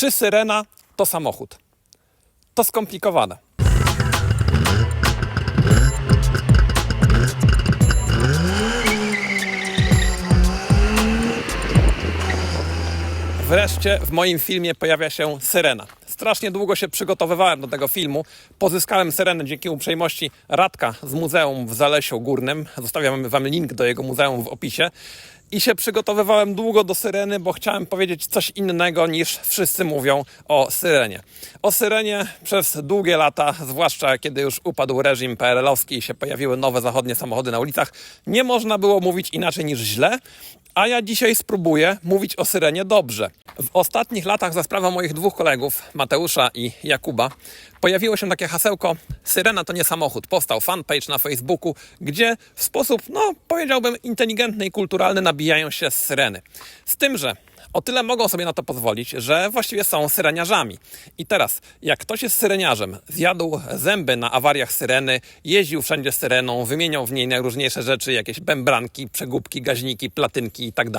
Czy syrena to samochód? To skomplikowane. Wreszcie w moim filmie pojawia się syrena. Strasznie długo się przygotowywałem do tego filmu. Pozyskałem syrenę dzięki uprzejmości Radka z Muzeum w Zalesiu Górnym. Zostawiam Wam link do jego muzeum w opisie. I się przygotowywałem długo do syreny, bo chciałem powiedzieć coś innego niż wszyscy mówią o syrenie. O syrenie przez długie lata, zwłaszcza kiedy już upadł reżim PRL-owski i się pojawiły nowe zachodnie samochody na ulicach, nie można było mówić inaczej niż źle. A ja dzisiaj spróbuję mówić o syrenie dobrze. W ostatnich latach za sprawą moich dwóch kolegów, Mateusza i Jakuba, pojawiło się takie hasełko Syrena to nie samochód. Powstał fanpage na Facebooku, gdzie w sposób, no powiedziałbym, inteligentny i kulturalny nabijają się syreny. Z tym, że o tyle mogą sobie na to pozwolić, że właściwie są syreniarzami. I teraz, jak ktoś jest syreniarzem, zjadł zęby na awariach syreny, jeździł wszędzie syreną, wymieniał w niej najróżniejsze rzeczy, jakieś bębranki, przegubki, gaźniki, platynki i tak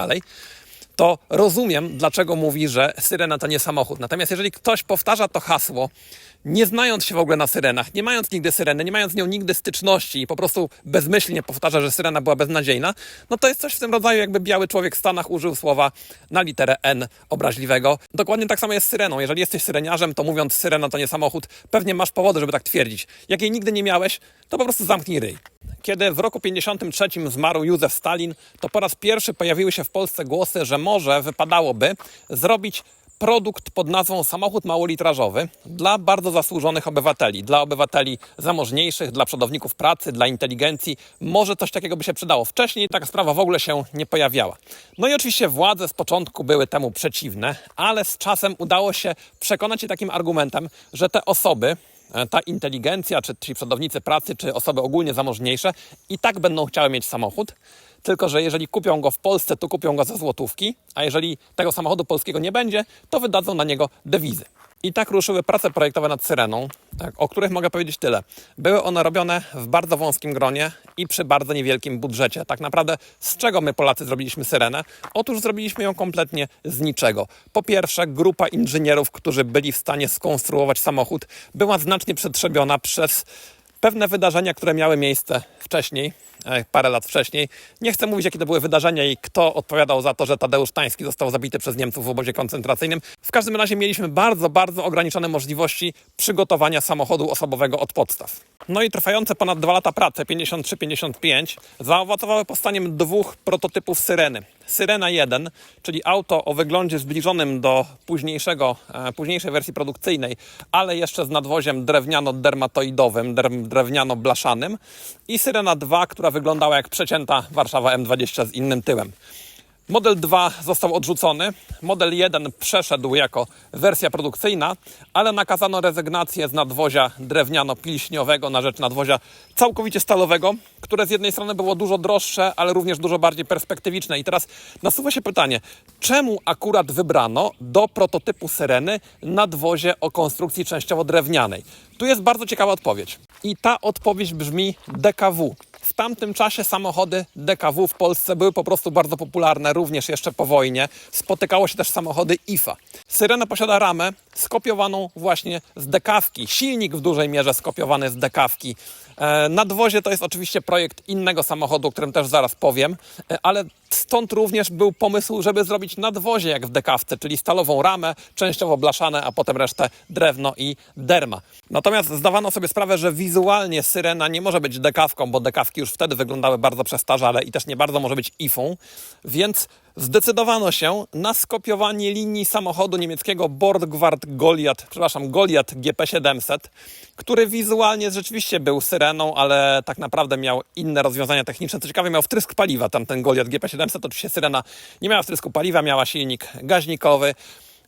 to rozumiem, dlaczego mówi, że syrena to nie samochód. Natomiast jeżeli ktoś powtarza to hasło, nie znając się w ogóle na syrenach, nie mając nigdy syreny, nie mając z nią nigdy styczności i po prostu bezmyślnie powtarza, że syrena była beznadziejna, no to jest coś w tym rodzaju, jakby biały człowiek w Stanach użył słowa na literę N obraźliwego. Dokładnie tak samo jest z syreną. Jeżeli jesteś syreniarzem, to mówiąc syrena to nie samochód, pewnie masz powody, żeby tak twierdzić. Jak jej nigdy nie miałeś, to po prostu zamknij ryj. Kiedy w roku 53 zmarł Józef Stalin, to po raz pierwszy pojawiły się w Polsce głosy, że może wypadałoby zrobić produkt pod nazwą samochód małolitrażowy dla bardzo zasłużonych obywateli, dla obywateli zamożniejszych, dla przodowników pracy, dla inteligencji. Może coś takiego by się przydało. Wcześniej taka sprawa w ogóle się nie pojawiała. No i oczywiście władze z początku były temu przeciwne, ale z czasem udało się przekonać się takim argumentem, że te osoby, e, ta inteligencja, czy ci przodownicy pracy, czy osoby ogólnie zamożniejsze i tak będą chciały mieć samochód, tylko że jeżeli kupią go w Polsce, to kupią go za złotówki, a jeżeli tego samochodu polskiego nie będzie, to wydadzą na niego dewizy. I tak ruszyły prace projektowe nad Syreną, tak, o których mogę powiedzieć tyle. Były one robione w bardzo wąskim gronie i przy bardzo niewielkim budżecie. Tak naprawdę z czego my Polacy zrobiliśmy Syrenę? Otóż zrobiliśmy ją kompletnie z niczego. Po pierwsze, grupa inżynierów, którzy byli w stanie skonstruować samochód, była znacznie przetrzebiona przez pewne wydarzenia, które miały miejsce wcześniej, e, parę lat wcześniej. Nie chcę mówić, jakie to były wydarzenia i kto odpowiadał za to, że Tadeusz Tański został zabity przez Niemców w obozie koncentracyjnym. W każdym razie mieliśmy bardzo, bardzo ograniczone możliwości przygotowania samochodu osobowego od podstaw. No i trwające ponad dwa lata prace, 53-55, zaowocowały powstaniem dwóch prototypów Syreny. Syrena 1, czyli auto o wyglądzie zbliżonym do późniejszego, e, późniejszej wersji produkcyjnej, ale jeszcze z nadwoziem drewniano-dermatoidowym, der- drewniano-blaszanym i Syrena 2, która wyglądała jak przecięta Warszawa M20 z innym tyłem. Model 2 został odrzucony, model 1 przeszedł jako wersja produkcyjna, ale nakazano rezygnację z nadwozia drewniano-pilśniowego na rzecz nadwozia całkowicie stalowego, które z jednej strony było dużo droższe, ale również dużo bardziej perspektywiczne. I teraz nasuwa się pytanie, czemu akurat wybrano do prototypu Syreny nadwozie o konstrukcji częściowo drewnianej? Tu jest bardzo ciekawa odpowiedź. I ta odpowiedź brzmi DKW. W tamtym czasie samochody DKW w Polsce były po prostu bardzo popularne, również jeszcze po wojnie. Spotykało się też samochody IFA. Syrena posiada ramę skopiowaną właśnie z dekawki. Silnik w dużej mierze skopiowany z dekawki. E, Nadwozie to jest oczywiście projekt innego samochodu, o którym też zaraz powiem, e, ale stąd również był pomysł, żeby zrobić nadwozie jak w dekawce, czyli stalową ramę, częściowo blaszane, a potem resztę drewno i derma. Natomiast zdawano sobie sprawę, że wizualnie Syrena nie może być dekawką, bo dekawki już wtedy wyglądały bardzo przestarzale i też nie bardzo może być ifą, więc zdecydowano się na skopiowanie linii samochodu niemieckiego Bordgward Goliath, przepraszam, Goliath GP700, który wizualnie rzeczywiście był syreną, ale tak naprawdę miał inne rozwiązania techniczne. Co ciekawe, miał wtrysk paliwa, tamten Goliath GP700, oczywiście syrena nie miała wtrysku paliwa, miała silnik gaźnikowy.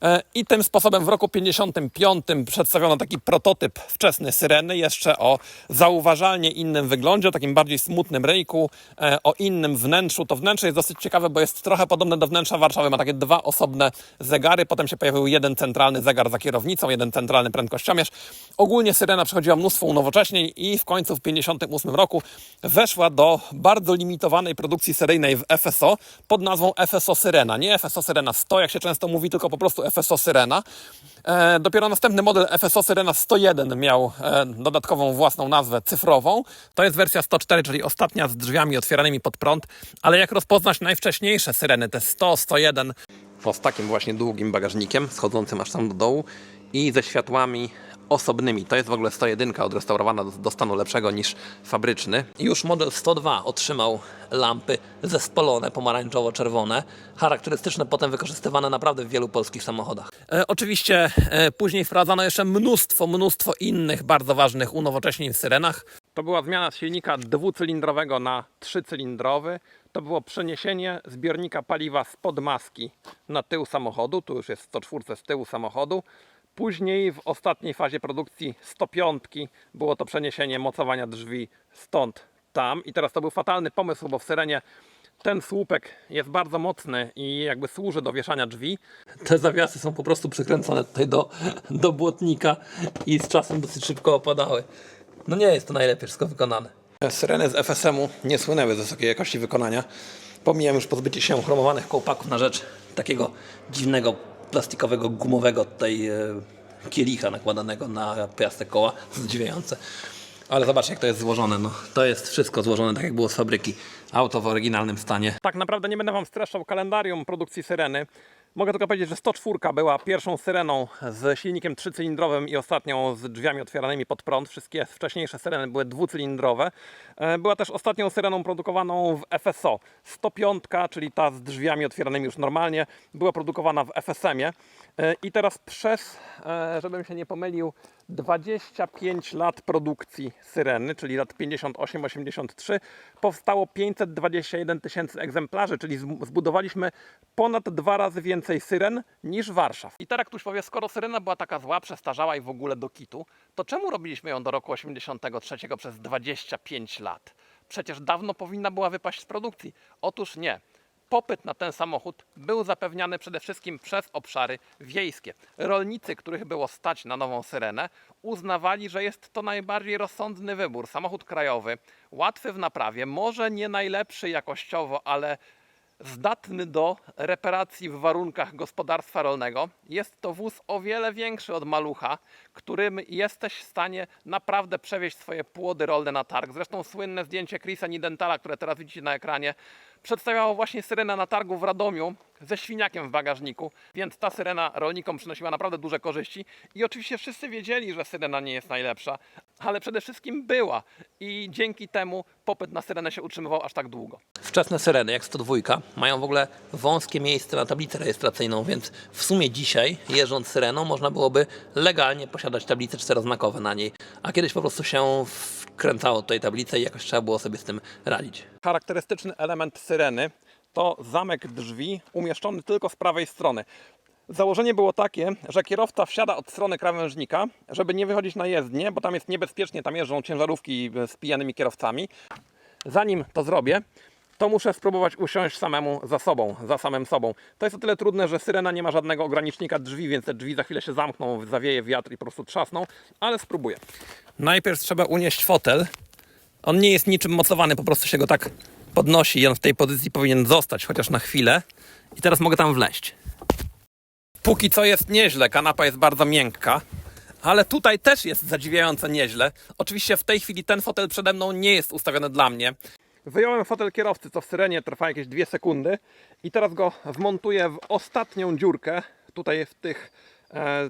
E, I tym sposobem w roku 55 przedstawiono taki prototyp wczesny Syreny, jeszcze o zauważalnie innym wyglądzie, o takim bardziej smutnym ryjku, e, o innym wnętrzu. To wnętrze jest dosyć ciekawe, bo jest trochę podobne do wnętrza Warszawy. Ma takie dwa osobne zegary, potem się pojawił jeden centralny zegar za kierownicą, jeden centralny prędkościomierz. Ogólnie Syrena przechodziła mnóstwo unowocześnień i w końcu w 58 roku weszła do bardzo limitowanej produkcji seryjnej w FSO pod nazwą FSO Syrena. Nie FSO Syrena 100, jak się często mówi, tylko po prostu FSO Syrena. E, dopiero następny model FSO Syrena 101 miał e, dodatkową własną nazwę cyfrową. To jest wersja 104, czyli ostatnia z drzwiami otwieranymi pod prąd. Ale jak rozpoznać najwcześniejsze Syreny, te 100, 101, o, z takim właśnie długim bagażnikiem, schodzącym aż tam do dołu i ze światłami osobnymi. To jest w ogóle 101 odrestaurowana do, do stanu lepszego niż fabryczny. Już model 102 otrzymał lampy zespolone, pomarańczowo-czerwone, charakterystyczne, potem wykorzystywane naprawdę w wielu polskich samochodach. E, oczywiście e, później wprowadzano jeszcze mnóstwo, mnóstwo innych bardzo ważnych unowocześnień w syrenach. To była zmiana z silnika dwucylindrowego na trzycylindrowy. To było przeniesienie zbiornika paliwa spod maski na tył samochodu. Tu już jest 104 z tyłu samochodu. Później w ostatniej fazie produkcji 105 było to przeniesienie mocowania drzwi stąd tam. I teraz to był fatalny pomysł, bo w Syrenie ten słupek jest bardzo mocny i jakby służy do wieszania drzwi. Te zawiasy są po prostu przykręcone tutaj do, do błotnika i z czasem dosyć szybko opadały. No nie jest to najlepiej wszystko wykonane. Syreny z FSM-u nie słynęły z wysokiej jakości wykonania. Pomijam już pozbycie się chromowanych kołpaków na rzecz takiego dziwnego, plastikowego, gumowego tutaj e, kielicha nakładanego na piastek koła. Zdziwiające. Ale zobaczcie jak to jest złożone. No, to jest wszystko złożone tak jak było z fabryki. Auto w oryginalnym stanie. Tak naprawdę nie będę Wam streszczał kalendarium produkcji Syreny. Mogę tylko powiedzieć, że 104 była pierwszą syreną z silnikiem trzycylindrowym i ostatnią z drzwiami otwieranymi pod prąd. Wszystkie wcześniejsze syreny były dwucylindrowe. E, Była też ostatnią syreną produkowaną w FSO. 105, czyli ta z drzwiami otwieranymi już normalnie, była produkowana w FSM-ie. E, I teraz przez, e, żebym się nie pomylił, 25 lat produkcji syreny, czyli lat 58-83, powstało 521 tysięcy egzemplarzy, czyli zb- zbudowaliśmy ponad dwa razy więcej syren niż Warszaw. I teraz ktoś powie, skoro syrena była taka zła, przestarzała i w ogóle do kitu, to czemu robiliśmy ją do roku 83 przez 25 lat? Przecież dawno powinna była wypaść z produkcji. Otóż nie popyt na ten samochód był zapewniany przede wszystkim przez obszary wiejskie. Rolnicy, których było stać na nową syrenę, uznawali, że jest to najbardziej rozsądny wybór. Samochód krajowy, łatwy w naprawie, może nie najlepszy jakościowo, ale zdatny do reparacji w warunkach gospodarstwa rolnego. Jest to wóz o wiele większy od malucha, którym jesteś w stanie naprawdę przewieźć swoje płody rolne na targ. Zresztą słynne zdjęcie Chrisa Nidentala, które teraz widzicie na ekranie, przedstawiało właśnie syrenę na targu w Radomiu ze świniakiem w bagażniku, więc ta syrena rolnikom przynosiła naprawdę duże korzyści i oczywiście wszyscy wiedzieli, że syrena nie jest najlepsza, ale przede wszystkim była i dzięki temu popyt na syrenę się utrzymywał aż tak długo. Wczesne syreny, jak 102, mają w ogóle wąskie miejsce na tablicę rejestracyjną, więc w sumie dzisiaj, jeżdżąc syreną, można byłoby legalnie posiadać tablice czteroznakowe na niej, a kiedyś po prostu się wkręcało tutaj tablicę i jakoś trzeba było sobie z tym radzić. Charakterystyczny element syreny to zamek drzwi umieszczony tylko z prawej strony. Założenie było takie, że kierowca wsiada od strony krawężnika, żeby nie wychodzić na jezdnię, bo tam jest niebezpiecznie, tam jeżdżą ciężarówki z pijanymi kierowcami. Zanim to zrobię, to muszę spróbować usiąść samemu za sobą, za samym sobą. To jest o tyle trudne, że syrena nie ma żadnego ogranicznika drzwi, więc te drzwi za chwilę się zamkną, zawieje wiatr i po prostu trzasną, ale spróbuję. Najpierw trzeba unieść fotel. On nie jest niczym mocowany, po prostu się go tak podnosi i on w tej pozycji powinien zostać, chociaż na chwilę. I teraz mogę tam wleźć. Póki co jest nieźle, kanapa jest bardzo miękka. Ale tutaj też jest zadziwiająco nieźle. Oczywiście w tej chwili ten fotel przede mną nie jest ustawiony dla mnie. Wyjąłem fotel kierowcy, co w syrenie trwa jakieś dwie sekundy i teraz go wmontuję w ostatnią dziurkę, tutaj w tych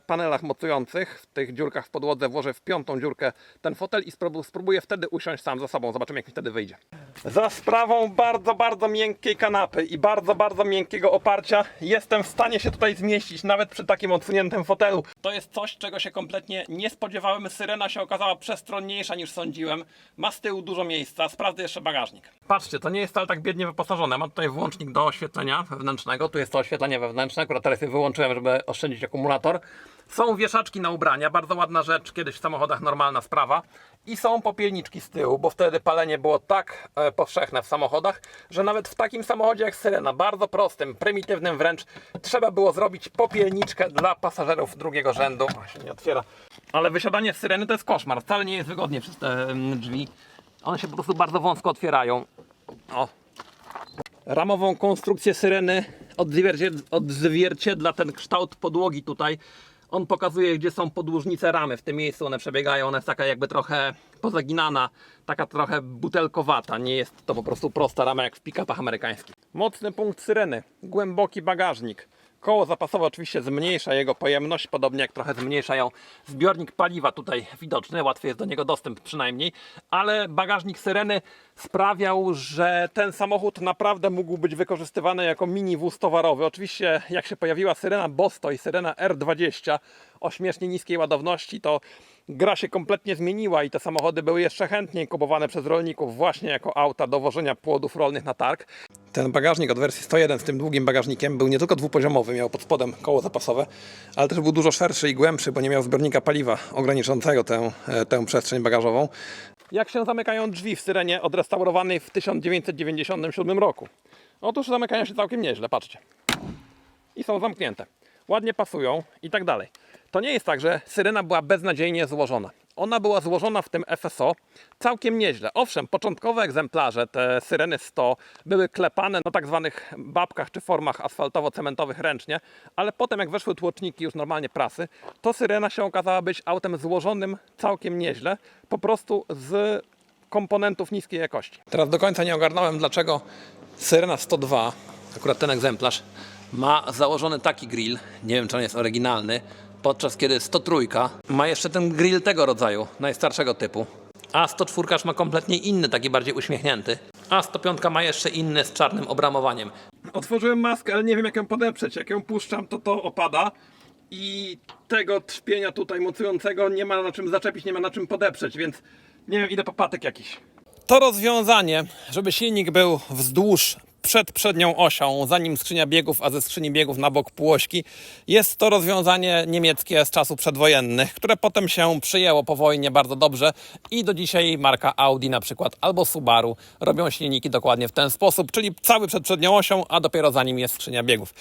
panelach mocujących, w tych dziurkach w podłodze włożę w piątą dziurkę ten fotel i sprób- spróbuję wtedy usiąść sam za sobą. Zobaczymy jak mi wtedy wyjdzie. Za sprawą bardzo, bardzo miękkiej kanapy i bardzo, bardzo miękkiego oparcia jestem w stanie się tutaj zmieścić, nawet przy takim odsuniętym fotelu. To jest coś, czego się kompletnie nie spodziewałem. Syrena się okazała przestronniejsza niż sądziłem. Ma z tyłu dużo miejsca. Sprawdzę jeszcze bagażnik. Patrzcie, to nie jest wcale tak biednie wyposażone. Mam tutaj włącznik do oświetlenia wewnętrznego. Tu jest to oświetlenie wewnętrzne, akurat teraz je wyłączyłem, żeby oszczędzić akumulator. Są wieszaczki na ubrania, bardzo ładna rzecz, kiedyś w samochodach normalna sprawa. I są popielniczki z tyłu, bo wtedy palenie było tak e, powszechne w samochodach, że nawet w takim samochodzie jak Syrena, bardzo prostym, prymitywnym wręcz, trzeba było zrobić popielniczkę dla pasażerów drugiego rzędu. O, się nie otwiera. Ale wysiadanie z Syreny to jest koszmar, wcale nie jest wygodnie przez te mm, drzwi. One się po prostu bardzo wąsko otwierają. O, ramową konstrukcję syreny, odzwierciedla, ten kształt podłogi tutaj. On pokazuje, gdzie są podłużnice ramy. W tym miejscu one przebiegają. Ona jest taka jakby trochę pozaginana, taka trochę butelkowata. Nie jest to po prostu prosta rama jak w pick-upach amerykańskich. Mocny punkt syreny, głęboki bagażnik. Koło zapasowe oczywiście zmniejsza jego pojemność, podobnie jak trochę zmniejszają zbiornik paliwa tutaj widoczny, łatwy jest do niego dostęp przynajmniej, ale bagażnik Syreny sprawiał, że ten samochód naprawdę mógł być wykorzystywany jako mini wóz towarowy. Oczywiście jak się pojawiła Syrena Bosto i Syrena R20 o śmiesznie niskiej ładowności, to gra się kompletnie zmieniła i te samochody były jeszcze chętniej kupowane przez rolników właśnie jako auta do wożenia płodów rolnych na targ. Ten bagażnik od wersji 101 z tym długim bagażnikiem był nie tylko dwupoziomowy, miał pod spodem koło zapasowe, ale też był dużo szerszy i głębszy, bo nie miał zbiornika paliwa ograniczającego tę, e, tę przestrzeń bagażową. Jak się zamykają drzwi w Syrenie odrestaurowanej w 1997 roku? Otóż zamykają się całkiem nieźle, patrzcie. I są zamknięte. Ładnie pasują i tak dalej. To nie jest tak, że Syrena była beznadziejnie złożona. Ona była złożona w tym FSO całkiem nieźle. Owszem, początkowe egzemplarze, te Syreny 100, były klepane na tak zwanych babkach czy formach asfaltowo-cementowych ręcznie, ale potem jak weszły tłoczniki już normalnie prasy, to Syrena się okazała być autem złożonym całkiem nieźle, po prostu z komponentów niskiej jakości. Teraz do końca nie ogarnąłem, dlaczego Syrena 102, akurat ten egzemplarz, ma założony taki grill, nie wiem czy on jest oryginalny, podczas kiedy 103 ma jeszcze ten grill tego rodzaju, najstarszego typu. A 104 ma kompletnie inny, taki bardziej uśmiechnięty. A 105 ma jeszcze inny z czarnym obramowaniem. Otworzyłem maskę, ale nie wiem jak ją podeprzeć. Jak ją puszczam, to to opada. I tego trzpienia tutaj mocującego nie ma na czym zaczepić, nie ma na czym podeprzeć, więc nie wiem, idę po patek jakiś. To rozwiązanie, żeby silnik był wzdłuż przed przednią osią, zanim skrzynia biegów, a ze skrzyni biegów na bok półośki, jest to rozwiązanie niemieckie z czasów przedwojennych, które potem się przyjęło po wojnie bardzo dobrze i do dzisiaj marka Audi na przykład albo Subaru robią silniki dokładnie w ten sposób, czyli cały przed przednią osią, a dopiero za nim jest skrzynia biegów.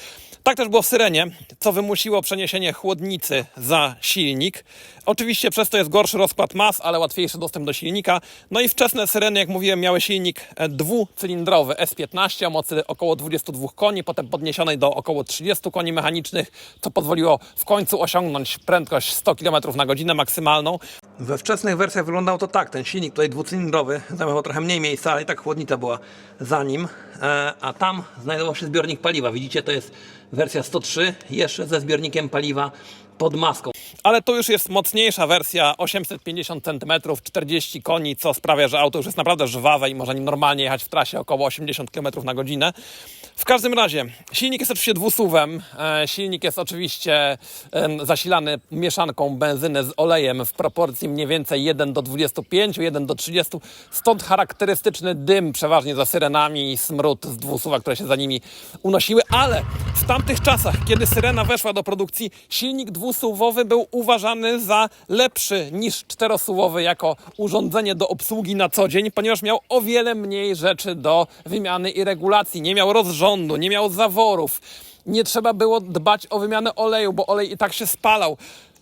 Tak też było w Syrenie, co wymusiło przeniesienie chłodnicy za silnik. Oczywiście przez to jest gorszy rozkład mas, ale łatwiejszy dostęp do silnika. No i wczesne Syreny, jak mówiłem, miały silnik dwucylindrowy S15 o mocy około 22 koni, potem podniesionej do około 30 koni mechanicznych, co pozwoliło w końcu osiągnąć prędkość 100 km na godzinę maksymalną. We wczesnych wersjach wyglądał to tak, ten silnik tutaj dwucylindrowy zajmował trochę mniej miejsca, ale i tak chłodnica była za nim, e, a tam znajdował się zbiornik paliwa. Widzicie, to jest wersja 103, jeszcze ze zbiornikiem paliwa pod maską. Ale to już jest mocniejsza wersja 850 cm, 40 koni, co sprawia, że auto już jest naprawdę żwawe i może normalnie jechać w trasie około 80 km na godzinę. W każdym razie, silnik jest oczywiście dwusuwem. E, silnik jest oczywiście zasilany mieszanką benzyny z olejem w proporcji mniej więcej 1 do 25, 1 do 30. Stąd charakterystyczny dym przeważnie za syrenami i smród z dwusuwa, które się za nimi unosiły. Ale w tamtych czasach, kiedy syrena weszła do produkcji, silnik dwusuwowy był uważany za lepszy niż czterosuwowy jako urządzenie do obsługi na co dzień, ponieważ miał o wiele mniej rzeczy do wymiany i regulacji. Nie miał rozrządu, nie miał zaworów. Nie trzeba było dbać o wymianę oleju, bo olej i tak się spalał.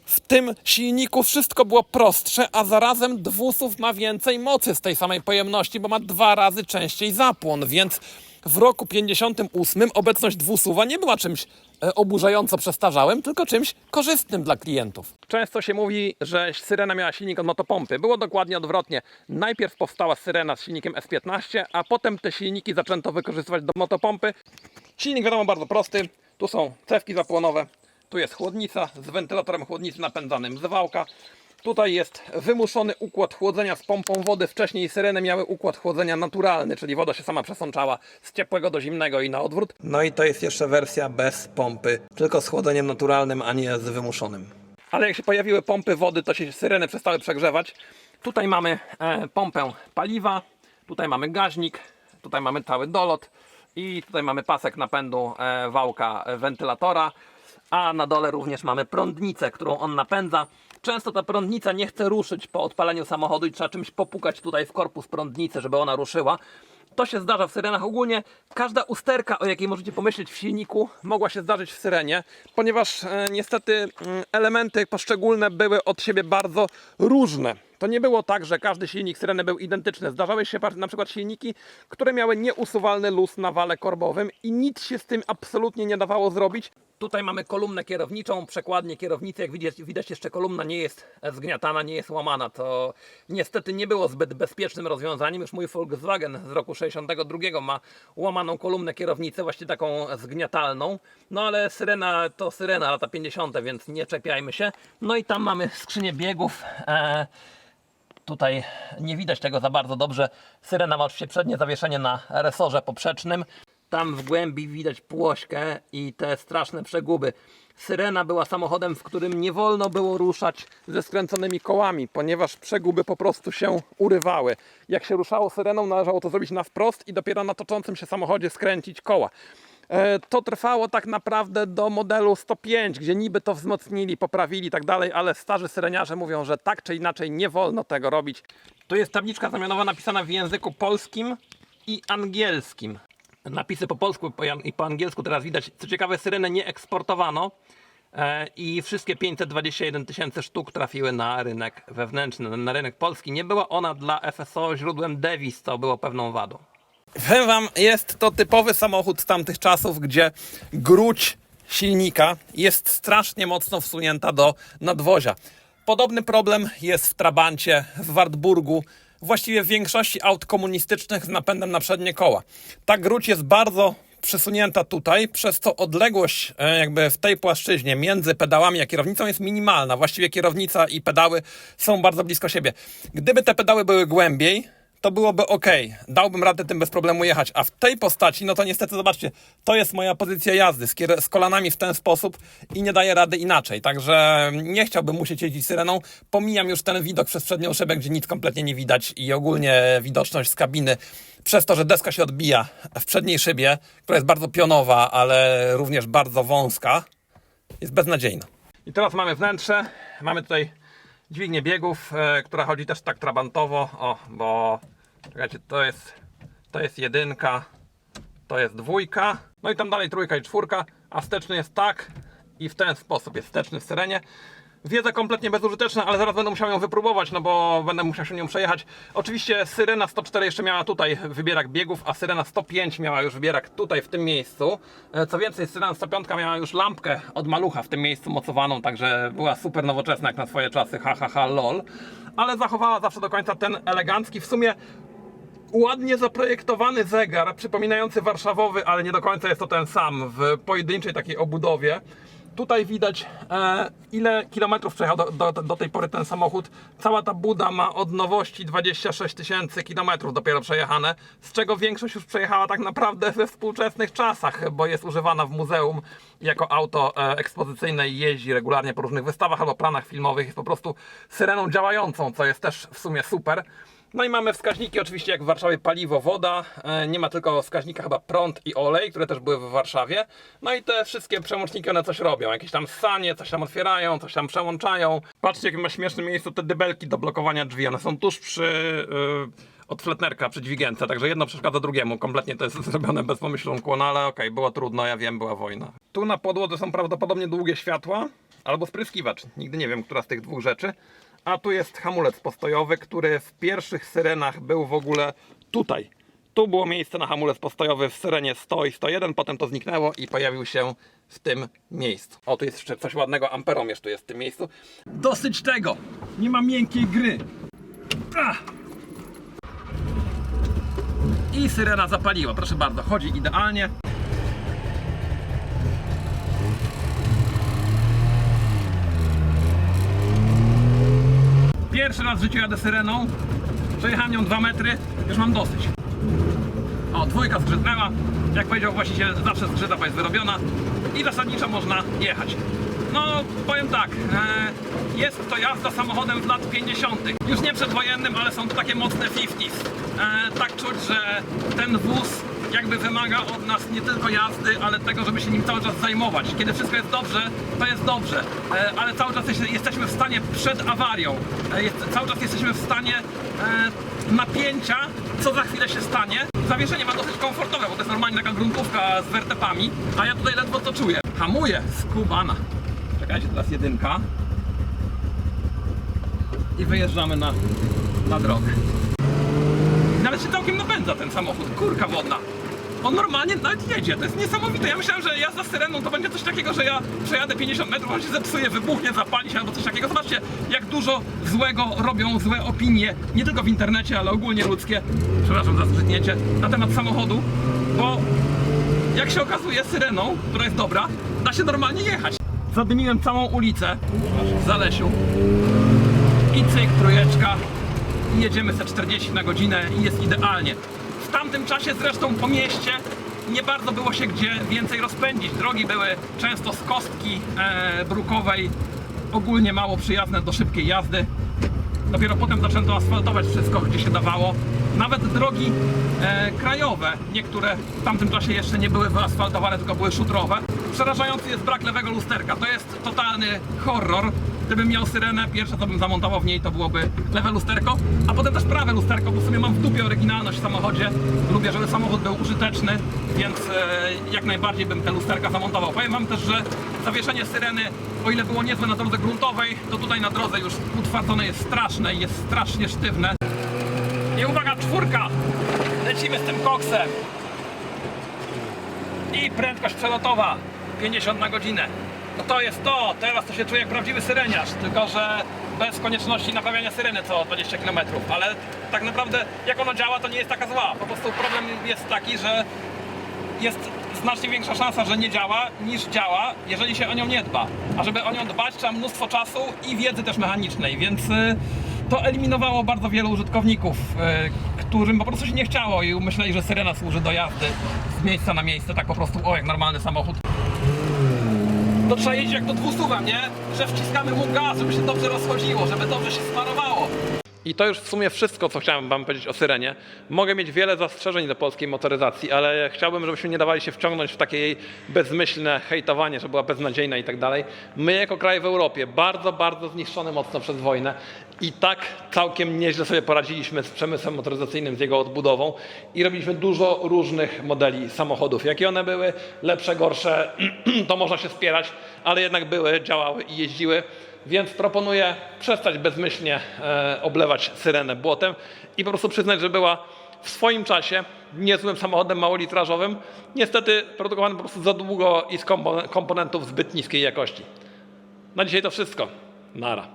W tym silniku wszystko było prostsze, a zarazem dwusuw ma więcej mocy z tej samej pojemności, bo ma dwa razy częściej zapłon, więc w roku 58 obecność dwusuwa nie była czymś e, oburzająco przestarzałym, tylko czymś korzystnym dla klientów. Często się mówi, że syrena miała silnik od motopompy. Było dokładnie odwrotnie. Najpierw powstała syrena z silnikiem S15, a potem te silniki zaczęto wykorzystywać do motopompy. Silnik wiadomo bardzo prosty. Tu są cewki zapłonowe, tu jest chłodnica z wentylatorem chłodnicy napędzanym z wałka. Tutaj jest wymuszony układ chłodzenia z pompą wody. Wcześniej syreny miały układ chłodzenia naturalny, czyli woda się sama przesączała z ciepłego do zimnego i na odwrót. No i to jest jeszcze wersja bez pompy, tylko z chłodzeniem naturalnym, a nie z wymuszonym. Ale jak się pojawiły pompy wody, to się syreny przestały przegrzewać. Tutaj mamy e, pompę paliwa, tutaj mamy gaźnik, tutaj mamy cały dolot i tutaj mamy pasek napędu e, wałka e, wentylatora, a na dole również mamy prądnicę, którą on napędza. Często ta prądnica nie chce ruszyć po odpaleniu samochodu i trzeba czymś popukać tutaj w korpus prądnicy, żeby ona ruszyła. To się zdarza w syrenach ogólnie. Każda usterka, o jakiej możecie pomyśleć w silniku, mogła się zdarzyć w syrenie, ponieważ e, niestety mm, elementy poszczególne były od siebie bardzo różne. To nie było tak, że każdy silnik Syreny był identyczny. Zdarzały się na przykład silniki, które miały nieusuwalny luz na wale korbowym i nic się z tym absolutnie nie dawało zrobić. Tutaj mamy kolumnę kierowniczą, przekładnię kierownicy. Jak widać, widać jeszcze kolumna nie jest zgniatana, nie jest łamana. To niestety nie było zbyt bezpiecznym rozwiązaniem. Już mój Volkswagen z roku 62 ma łamaną kolumnę kierownicy, właśnie taką zgniatalną. No ale syrena to syrena lata 50, więc nie czepiajmy się. No i tam mamy skrzynię biegów. E, Tutaj nie widać tego za bardzo dobrze. Syrena ma oczywiście przednie zawieszenie na resorze poprzecznym. Tam w głębi widać płośkę i te straszne przeguby. Syrena była samochodem, w którym nie wolno było ruszać ze skręconymi kołami, ponieważ przeguby po prostu się urywały. Jak się ruszało syreną, należało to zrobić na wprost i dopiero na toczącym się samochodzie skręcić koła. E, To trwało tak naprawdę do modelu 105, gdzie niby to wzmocnili, poprawili i tak dalej, ale starzy syreniarze mówią, że tak czy inaczej nie wolno tego robić. Tu jest tabliczka zamianowa napisana w języku polskim i angielskim. Napisy po polsku i po angielsku teraz widać. Co ciekawe, syrenę nie eksportowano e, i wszystkie 521 tysięcy sztuk trafiły na rynek wewnętrzny, na rynek polski. Nie była ona dla FSO źródłem dewiz, co było pewną wadą. Powiem wam, jest to typowy samochód z tamtych czasów, gdzie gruć silnika jest strasznie mocno wsunięta do nadwozia. Podobny problem jest w Trabancie, w Wartburgu, właściwie w większości aut komunistycznych z napędem na przednie koła. Ta gruć jest bardzo przesunięta tutaj, przez co odległość e, jakby w tej płaszczyźnie między pedałami a kierownicą jest minimalna. Właściwie kierownica i pedały są bardzo blisko siebie. Gdyby te pedały były głębiej, to byłoby ok. Dałbym radę tym bez problemu jechać. A w tej postaci, no to niestety zobaczcie, to jest moja pozycja jazdy z, z kolanami w ten sposób i nie daję rady inaczej. Także nie chciałbym musieć jeździć syreną. Pomijam już ten widok przez przednią szybę, gdzie nic kompletnie nie widać i ogólnie widoczność z kabiny przez to, że deska się odbija w przedniej szybie, która jest bardzo pionowa, ale również bardzo wąska, jest beznadziejna. I teraz mamy wnętrze. Mamy tutaj dźwignię biegów, e, która chodzi też tak trabantowo. O, bo czekajcie, to jest, to jest jedynka, to jest dwójka. No i tam dalej trójka i czwórka, a wsteczny jest tak i w ten sposób jest wsteczny w syrenie. Wiedza kompletnie bezużyteczna, ale zaraz będę musiał ją wypróbować, no bo będę musiał się nią przejechać. Oczywiście Syrena 104 jeszcze miała tutaj wybierak biegów, a Syrena 105 miała już wybierak tutaj w tym miejscu. E, Co więcej, Syrena 105 miała już lampkę od malucha w tym miejscu mocowaną, także była super nowoczesna jak na swoje czasy, ha ha ha lol. Ale zachowała zawsze do końca ten elegancki, w sumie ładnie zaprojektowany zegar, przypominający warszawowy, ale nie do końca jest to ten sam, w pojedynczej takiej obudowie. Tutaj widać, e, ile kilometrów przejechał do, do, do tej pory ten samochód. Cała ta buda ma od nowości 26 tysięcy kilometrów dopiero przejechane, z czego większość już przejechała tak naprawdę we współczesnych czasach, bo jest używana w muzeum jako auto e, ekspozycyjne i jeździ regularnie po różnych wystawach albo planach filmowych. Jest po prostu syreną działającą, co jest też w sumie super. No i mamy wskaźniki oczywiście jak w Warszawie paliwo, woda. E, Nie ma tylko wskaźnika chyba prąd i olej, które też były w Warszawie. No i te wszystkie przełączniki one coś robią. Jakieś tam ssanie, coś tam otwierają, coś tam przełączają. Patrzcie jakie ma śmieszne miejscu te dybelki do blokowania drzwi. One są tuż przy... Yy, od fletnerka przy dźwigience, także jedno przeszkadza drugiemu. Kompletnie to jest zrobione bez pomyślunku, no ale okej, było trudno, ja wiem, była wojna. Tu na podłodze są prawdopodobnie długie światła albo spryskiwacz. Nigdy nie wiem, która z tych dwóch rzeczy. A tu jest hamulec postojowy, który w pierwszych syrenach był w ogóle tutaj. Tu było miejsce na hamulec postojowy w syrenie 100 i 101, potem to zniknęło i pojawił się w tym miejscu. O, tu jest jeszcze coś ładnego, amperomierz tu jest w tym miejscu. Dosyć tego! Nie ma miękkiej gry. Ach. I syrena zapaliła, proszę bardzo, chodzi idealnie. Pierwszy raz w życiu jadę syreną. Przejechałem nią 2 metry, już mam dosyć. O, dwójka zgrzytnęła. Jak powiedział właściciel, zawsze bo jest wyrobiona. I zasadniczo można jechać. No, powiem tak, e, jest to jazda samochodem z lat 50. Już nie przedwojennym, ale są to takie mocne 50s. E, tak czuć, że ten wóz jakby wymaga od nas nie tylko jazdy, ale tego, żeby się nim cały czas zajmować. Kiedy wszystko jest dobrze, to jest dobrze, e, ale cały czas jest- jesteśmy w stanie przed awarią. E, cały czas jesteśmy w stanie e, napięcia, co za chwilę się stanie. Zawieszenie ma dosyć komfortowe, bo to jest normalnie taka gruntówka z wertepami, a ja tutaj ledwo to czuję. Hamuję, skubana. Czekajcie, teraz jedynka. i wyjeżdżamy na, na drogę. Nawet się całkiem napędza ten samochód, kurka wodna. On normalnie nawet jedzie, to jest niesamowite. Ja myślałem, że jazda z syreną to będzie coś takiego, że ja przejadę 50 metrów, on się zepsuje, wybuchnie, zapali się albo coś takiego. Zobaczcie, jak dużo złego robią złe opinie, nie tylko w internecie, ale ogólnie ludzkie, przepraszam za zbrzydnięcie, na temat samochodu, bo jak się okazuje syreną, która jest dobra, da się normalnie jechać. Zadymiłem całą ulicę w Zalesiu i cyk, trójeczka i jedziemy ze 40 na godzinę i jest idealnie. W tamtym czasie zresztą po mieście nie bardzo było się gdzie więcej rozpędzić. Drogi były często z kostki e, brukowej, ogólnie mało przyjazne do szybkiej jazdy. Dopiero potem zaczęto asfaltować wszystko, gdzie się dawało. Nawet drogi e, krajowe, niektóre w tamtym czasie jeszcze nie były wyasfaltowane, tylko były szutrowe. Przerażający jest brak lewego lusterka. To jest totalny horror. Gdybym miał syrenę, pierwsze co bym zamontował w niej to byłoby lewe lusterko, a potem też prawe lusterko, bo w sumie mam w dupie oryginalność w samochodzie. Lubię, żeby samochód był użyteczny, więc e, jak najbardziej bym te lusterka zamontował. Powiem wam też, że zawieszenie syreny, o ile było niezłe na drodze gruntowej, to tutaj na drodze już utwardzone jest straszne i jest strasznie sztywne. I uwaga, czwórka! Lecimy z tym koksem. I prędkość przelotowa 50 na godzinę. No to jest to, teraz to się czuję jak prawdziwy syreniarz, tylko że bez konieczności naprawiania syreny co 20 km. Ale tak naprawdę jak ono działa, to nie jest taka zła. Po prostu problem jest taki, że jest znacznie większa szansa, że nie działa, niż działa, jeżeli się o nią nie dba. A żeby o nią dbać, trzeba mnóstwo czasu i wiedzy też mechanicznej, więc y, to eliminowało bardzo wielu użytkowników, y, którym po prostu się nie chciało i myśleli, że syrena służy do jazdy z miejsca na miejsce, tak po prostu, o jak normalny samochód. To trzeba jeździć jak do 200, nie? Że wciskamy mu gaz, żeby się dobrze rozchodziło, żeby dobrze się smarowało. I to już w sumie wszystko, co chciałem Wam powiedzieć o Syrenie. Mogę mieć wiele zastrzeżeń do polskiej motoryzacji, ale chciałbym, żebyśmy nie dawali się wciągnąć w takie jej bezmyślne hejtowanie, że była beznadziejna i tak dalej. My jako kraj w Europie, bardzo, bardzo zniszczony mocno przez wojnę i tak całkiem nieźle sobie poradziliśmy z przemysłem motoryzacyjnym, z jego odbudową i robiliśmy dużo różnych modeli samochodów. Jakie one były, lepsze, gorsze, to można się spierać, ale jednak były, działały i jeździły. Więc proponuję przestać bezmyślnie e, oblewać syrenę błotem i po prostu przyznać, że była w swoim czasie niezłym samochodem małolitrażowym, niestety produkowanym po prostu za długo i z kompo- komponentów zbyt niskiej jakości. Na dzisiaj to wszystko. Nara.